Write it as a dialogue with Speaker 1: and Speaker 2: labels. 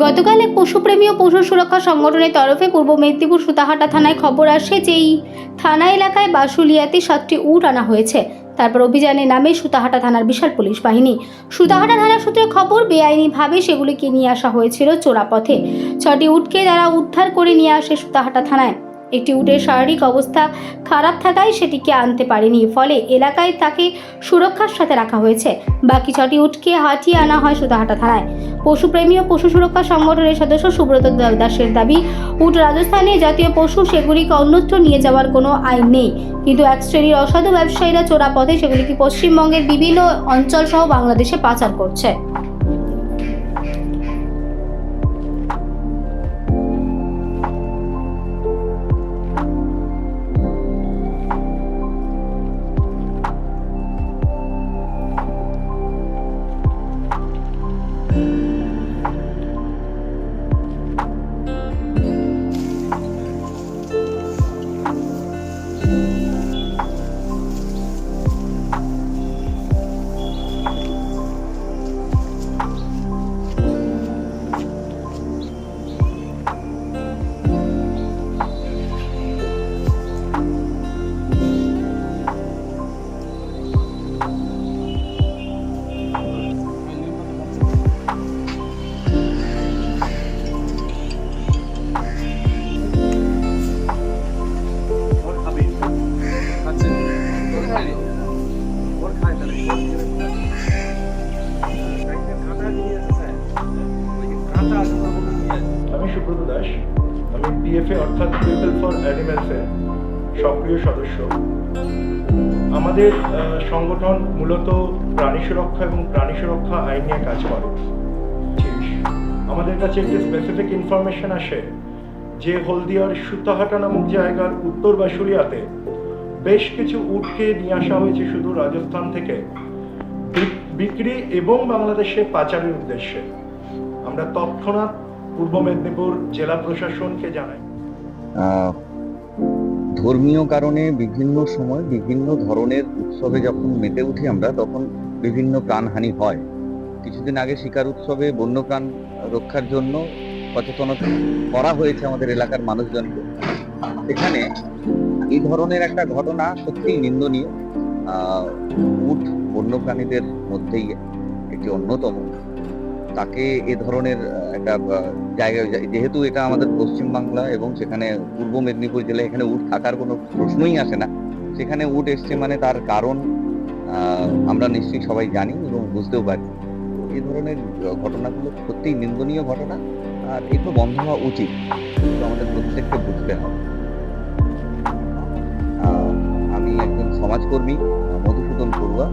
Speaker 1: গতকাল এক পশুপ্রেমী ও পশু সুরক্ষা সংগঠনের তরফে পূর্ব মেদিনীপুর সুতাহাটা থানায় খবর আসে যে এই থানা এলাকায় বাসুলিয়াতে সাতটি উট আনা হয়েছে। তারপর অভিযানে নামে সুতাহাটা থানার বিশাল পুলিশ বাহিনী। সুতাহাটা থানার সূত্রে খবর, বেআইনিভাবে সেগুলিকে নিয়ে আসা হয়েছিল চোরাপথে। ছটি উটকে তারা উদ্ধার করে নিয়ে আসে সুতাহাটা থানায়। একটি উটের শারীরিক অবস্থা খারাপ থাকায় সেটিকে আনতে পারেনি, ফলে এলাকায় তাকে সুরক্ষার সাথে রাখা হয়েছে। বাকি ছটি উটকে হাঁটিয়ে আনা হয় সুতাহাটা থানায়। পশুপ্রেমী ও পশু সুরক্ষা সংগঠনের সদস্য সুব্রত দাসের দাবি, উট রাজস্থানে জাতীয় পশু সেগুলিকে অন্যত্র নিয়ে যাওয়ার কোনো আইন নেই। কিন্তু এক শ্রেণির অসাধু ব্যবসায়ীরা চোরা পথে সেগুলিকে পশ্চিমবঙ্গের বিভিন্ন অঞ্চল সহ বাংলাদেশে পাচার করছে।
Speaker 2: আমি সুব্রত দাস। আমি পিএফএ অর্থাৎ পিপল ফর অ্যানিম্যালসের সক্রিয় সদস্য। আমাদের সংগঠন মূলত প্রাণী সুরক্ষা এবং প্রাণী সুরক্ষা আইন নিয়ে কাজ করে। আমাদের কাছে একটি স্পেসিফিক ইনফরমেশন আসে যে হলদিয়ার সুতাহাটা নামক জায়গার উত্তর বাসুলিয়াতে বেশ কিছু উটকে নিয়ে আসা হয়েছে শুধু রাজস্থান থেকে। বিক্রি এবং বাংলাদেশে পাচারের উদ্দেশ্যে। আমরা তৎক্ষণাৎ পূর্ব মেদিনীপুর জেলা প্রশাসনকে জানাই।
Speaker 3: ধর্মীয় কারণে বিভিন্ন সময় বিভিন্ন ধরনের উৎসবে যখন মেতে উঠি আমরা, তখন বিভিন্ন প্রাণহানি হয়। কিছুদিন আগে শিকার উৎসবে বন্যপ্রাণ রক্ষার জন্য সচেতনতা করা হয়েছে আমাদের এলাকার মানুষজনকে। এখানে এই ধরনের একটা ঘটনা সত্যিই নিন্দনীয়। উট বন্যপ্রাণীদের মধ্যেই একটি অন্যতম। তাকে এ ধরনের একটা জায়গায়, যেহেতু এটা আমাদের পশ্চিম বাংলা এবং সেখানে পূর্ব মেদিনীপুর জেলায় এখানে উট থাকার কোনো প্রশ্নই আসে না। সেখানে উট এসছে মানে তার কারণ আমরা নিশ্চয়ই সবাই জানি এবং বুঝতেও পারি। এই ধরনের ঘটনাগুলো সত্যিই নিন্দনীয় ঘটনা আর এগুলো বন্ধ হওয়া উচিত। আমাদের প্রত্যেককে বুঝতে হবে। আমি একজন সমাজকর্মী, মধুসূদন পড়ুয়া।